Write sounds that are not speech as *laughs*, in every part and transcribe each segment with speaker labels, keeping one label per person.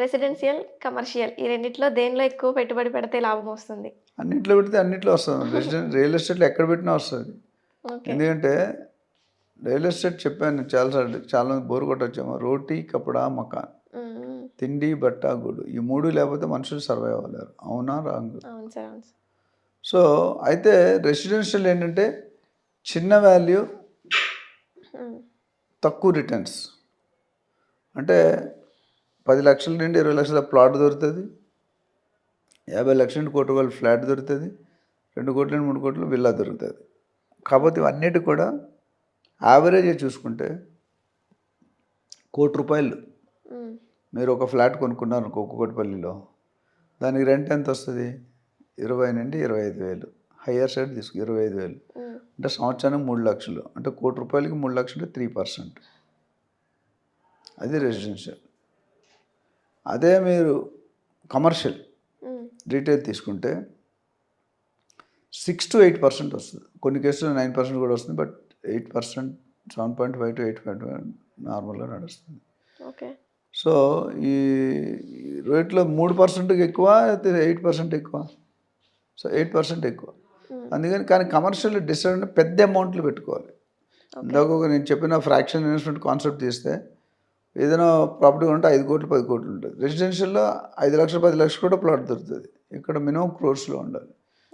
Speaker 1: Residential commercial ఈ రెండిట్లో దేనిలో ఎక్కువ పెట్టుబడి పెడితే లాభం వస్తుంది?
Speaker 2: అన్నింటిలో పెడితే అన్నింటిలో వస్తుంది. *laughs* రెసిడెంట్ రియల్ ఎస్టేట్లో ఎక్కడ పెట్టినా వస్తుంది. ఎందుకంటే రియల్ ఎస్టేట్ చెప్పాను చాలాసార్లు చాలా మంది బోరు కొట్టొచ్చాము రోటీ కపడా మకాన్. తిండి బట్ట గుడు ఈ మూడు లేకపోతే మనుషులు సర్వైవ్ అవ్వలేరు. అవునా రాంగ్? సో అయితే రెసిడెన్షియల్ ఏంటంటే చిన్న వాల్యూ. తక్కువ రిటర్న్స్. అంటే పది లక్షల నుండి ఇరవై లక్షల ప్లాట్ దొరుకుతుంది. యాభై లక్షల నుండి కోటి రూపాయల ఫ్లాట్ దొరుకుతుంది. రెండు కోట్ల నుండి మూడు కోట్ల విల్లా దొరుకుతుంది. కాకపోతే ఇవన్నిటి కూడా యావరేజ్ చూసుకుంటే కోటి రూపాయలు. మీరు ఒక ఫ్లాట్ కొనుక్కున్నారు అనుకో కుక్కటిపల్లిలో దానికి రెంట్ ఎంత వస్తుంది? ఇరవై నుండి ఇరవై ఐదు వేలు. హయ్యర్ సైడ్ తీసుకు ఇరవై ఐదు వేలు. అంటే సంవత్సరానికి మూడు లక్షలు. అంటే కోటి రూపాయలకి మూడు లక్షలు త్రీ పర్సెంట్. అది రెసిడెన్షియల్. అదే మీరు కమర్షియల్. రీటైల్ తీసుకుంటే సిక్స్ టు ఎయిట్ పర్సెంట్ వస్తుంది. కొన్ని కేసుల్లో నైన్ పర్సెంట్ కూడా వస్తుంది but eight percent seven point five to eight point five నార్మల్గా నడుస్తుంది.
Speaker 1: ఓకే.
Speaker 2: సో ఈ రేట్లో మూడు పర్సెంట్కి ఎక్కువ అయితే ఎయిట్ పర్సెంట్ ఎక్కువ. సో ఎయిట్ పర్సెంట్ ఎక్కువ. అందుకని కానీ కమర్షియల్ డిసైడ్ అంటే పెద్ద అమౌంట్లు పెట్టుకోవాలి. ఇందాక నేను చెప్పిన ఫ్రాక్షన్ ఇన్వెస్ట్మెంట్ కాన్సెప్ట్ తీస్తే ఏదైనా ప్రాపర్టీ ఉంటే ఐదు కోట్లు పది కోట్లు ఉంటుంది. రెసిడెన్షియల్లో ఐదు లక్షలు పది లక్షలు కూడా ప్లాట్ దొరుకుతుంది. ఇక్కడ మినిమం క్రోర్స్లో ఉండాలి.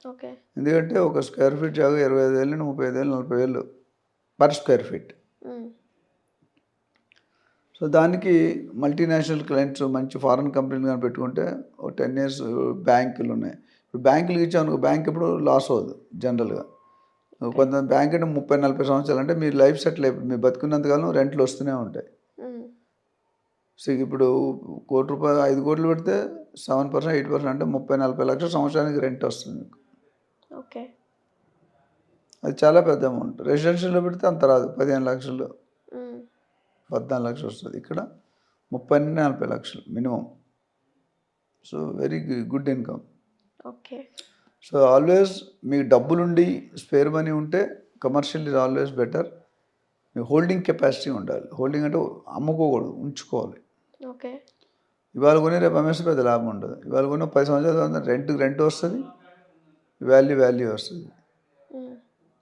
Speaker 1: ఓకే.
Speaker 2: ఎందుకంటే ఒక స్క్వేర్ ఫీట్ జాగా ఇరవై ఐదు వేలు ముప్పై ఐదు వేలు నలభై వేలు పర్ స్క్వేర్ ఫీట్. సో దానికి మల్టీనేషనల్ క్లయింట్స్ మంచి ఫారెన్ కంపెనీలు కానీ పెట్టుకుంటే ఒక టెన్ ఇయర్స్ బ్యాంకులు ఉన్నాయి. ఇప్పుడు బ్యాంకులు ఇచ్చాను బ్యాంక్ ఇప్పుడు లాస్ అవ్వదు జనరల్గా. కొంత బ్యాంక్ అంటే ముప్పై నలభై సంవత్సరాలు అంటే మీ లైఫ్ సెటిల్ అయిపోయి మీరు బతుకున్నంతకాలం రెంట్లు వస్తూనే ఉంటాయి. ఇప్పుడు కోటి రూపాయలు ఐదు కోట్లు పెడితే సెవెన్ పర్సెంట్ ఎయిట్ పర్సెంట్ అంటే ముప్పై నలభై లక్షల సంవత్సరానికి రెంట్ వస్తుంది మీకు.
Speaker 1: ఓకే.
Speaker 2: అది చాలా పెద్ద అమౌంట్. రెసిడెన్షియల్లో పెడితే అంత రాదు పదిహేను లక్షలు. పద్నాలుగు లక్షలు వస్తుంది. ఇక్కడ ముప్పై నుండి నలభై లక్షలు minimum. So very good income.
Speaker 1: Okay.
Speaker 2: So always మీకు డబ్బులుండి స్పేర్ మనీ ఉంటే కమర్షియల్ ఇస్ ఆల్వేస్ బెటర్. మీ హోల్డింగ్ కెపాసిటీ ఉండాలి. హోల్డింగ్ అంటే అమ్ముకోకూడదు ఉంచుకోవాలి.
Speaker 1: ఓకే.
Speaker 2: ఇవాళ కొని రేపు అమ్మేస్తే పెద్ద లాభం ఉండదు. ఇవాళ కొన్ని పది సంవత్సరాల రెంట్ రెంట్ వస్తుంది వాల్యూ వాల్యూ వస్తుంది.
Speaker 1: మ్మ్.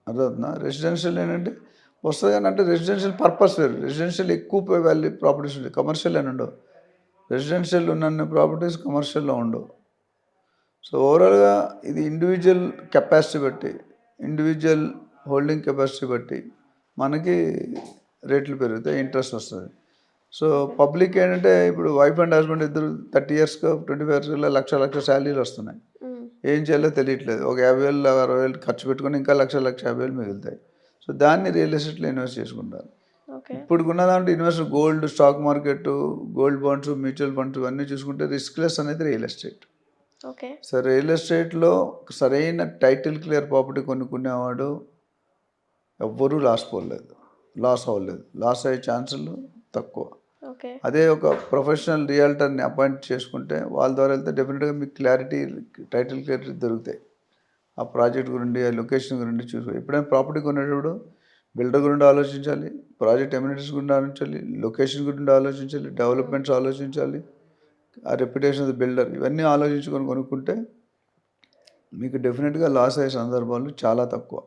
Speaker 2: అర్థవుతుందా రెసిడెన్షియల్ ఏంటంటే వస్తుంది కానీ అంటే రెసిడెన్షియల్ పర్పస్ వేరు. రెసిడెన్షియల్ ఎక్కువ వాల్యూ ప్రాపర్టీస్ ఉంటాయి కమర్షియల్ అని ఉండవు. రెసిడెన్షియల్ ఉన్న ప్రాపర్టీస్ కమర్షియల్లో ఉండవు. సో ఓవరాల్గా ఇది ఇండివిజువల్ కెపాసిటీ బట్టి ఇండివిజువల్ హోల్డింగ్ కెపాసిటీ బట్టి మనకి రేట్లు పెరుగుతాయి ఇంట్రెస్ట్ వస్తుంది. సో పబ్లిక్ ఏంటంటే ఇప్పుడు వైఫ్ అండ్ హస్బెండ్ ఇద్దరు థర్టీ ఇయర్స్గా ట్వంటీ ఫైవ్ ఇయర్స్లో లక్ష లక్ష శాలరీలు వస్తున్నాయి. ఏం చేయాలో తెలియట్లేదు. ఒక యాభై వేలు అరవై వేలు ఖర్చు పెట్టుకొని ఇంకా లక్ష లక్ష యాభై వేలు మిగులుతాయి. సో దాన్ని రియల్ ఎస్టేట్లో ఇన్వెస్ట్ చేసుకుంటారు.
Speaker 1: ఓకే.
Speaker 2: ఇప్పుడు ఉన్న దాంట్లో invest gold stock market gold bonds mutual funds ఇవన్నీ చూసుకుంటే రిస్క్లెస్ అనేది రియల్ ఎస్టేట్. సో రియల్ ఎస్టేట్లో సరైన టైటిల్ క్లియర్ ప్రాపర్టీ కొనుక్కునేవాడు ఎవ్వరూ లాస్ పోలేదు. లాస్ అవ్వలేదు. లాస్ అయ్యే ఛాన్సులు తక్కువ. అదే ఒక ప్రొఫెషనల్ రియల్టర్ని అపాయింట్ చేసుకుంటే వాళ్ళ ద్వారా వెళ్తే డెఫినెట్గా మీకు క్లారిటీ టైటిల్ క్లారిటీ దొరుకుతాయి. ఆ ప్రాజెక్ట్ గురించి ఆ లొకేషన్ గురించి చూసుకో ఎప్పుడైనా ప్రాపర్టీ కొనేటప్పుడు బిల్డర్ గురించి ఆలోచించాలి ప్రాజెక్ట్ ఎమ్యూనిటీస్ గురించి ఆలోచించాలి లొకేషన్ గురించి ఆలోచించాలి డెవలప్మెంట్స్ ఆలోచించాలి ఆ రెప్యుటేషన్ ఆఫ్ బిల్డర్ ఇవన్నీ ఆలోచించుకొని కొనుక్కుంటే మీకు డెఫినెట్గా లాస్ అయ్యే సందర్భాలు చాలా తక్కువ.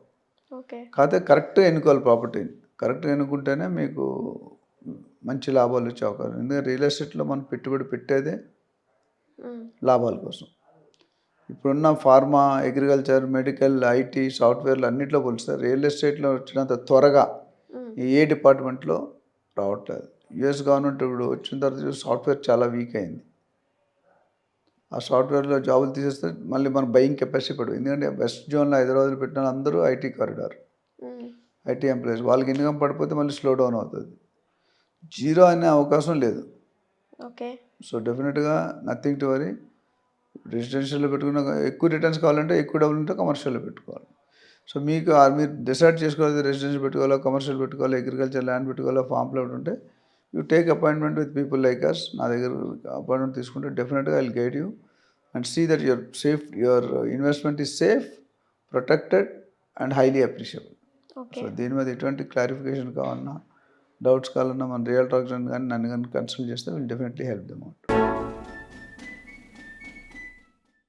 Speaker 2: కాకపోతే కరెక్ట్గా ఎన్నుకోవాలి ప్రాపర్టీని. కరెక్ట్గా ఎన్నుకుంటేనే మీకు మంచి లాభాలు వచ్చే అవకాశం ఎందుకంటే రియల్ ఎస్టేట్లో మనం పెట్టుబడి పెట్టేదే. లాభాల కోసం. ఇప్పుడున్న ఫార్మా అగ్రికల్చర్ మెడికల్ ఐటీ సాఫ్ట్వేర్లు అన్నింటిలో పోలిస్తే రియల్ ఎస్టేట్లో వచ్చినంత త్వరగా ఏ డిపార్ట్మెంట్లో రావట్లేదు. యుఎస్ గవర్నమెంట్ ఇప్పుడు వచ్చిన తర్వాత సాఫ్ట్వేర్ చాలా వీక్ అయింది. ఆ సాఫ్ట్వేర్లో జాబులు తీసేస్తే మళ్ళీ మన బయింగ్ కెపాసిటీ పడు ఎందుకంటే వెస్ట్ జోన్లో హైదరాబాద్లో పెట్టిన అందరూ ఐటీ కారిడార్. ఐటీ ఎంప్లాయీస్ వాళ్ళకి ఇన్కమ్ పడిపోతే మళ్ళీ స్లో డౌన్ అవుతుంది. జీరో అనే అవకాశం లేదు.
Speaker 1: ఓకే.
Speaker 2: సో డెఫినెట్గా నథింగ్ టు వరీ. రెసిడెన్షియల్లో పెట్టుకున్న ఎక్కువ రిటర్న్స్ కావాలంటే ఎక్కువ డబ్బులు ఉంటే కమర్షియల్లో పెట్టుకోవాలి. సో మీకు మీరు డిసైడ్ చేసుకోవాలి రెసిడెన్షియల్ పెట్టుకోవాలో కమర్షియల్ పెట్టుకోవాలో అగ్రికల్చర్ ల్యాండ్ పెట్టుకోవాలో ఫామ్ ప్లాట్ ఉంటే you take appointment with people like us నా దగ్గర అపాయింట్మెంట్ తీసుకుంటే డెఫినెట్గా I guide you and see that your safe your investment is safe protected and highly appreciable. So దీని మీద ఎటువంటి క్లారిఫికేషన్ కావాలన్నా డౌట్స్ కావాలన్నా మన రియల్ టాక్స్ కానీ నన్ను కానీ కన్సల్ట్ చేస్తే will definitely help them out.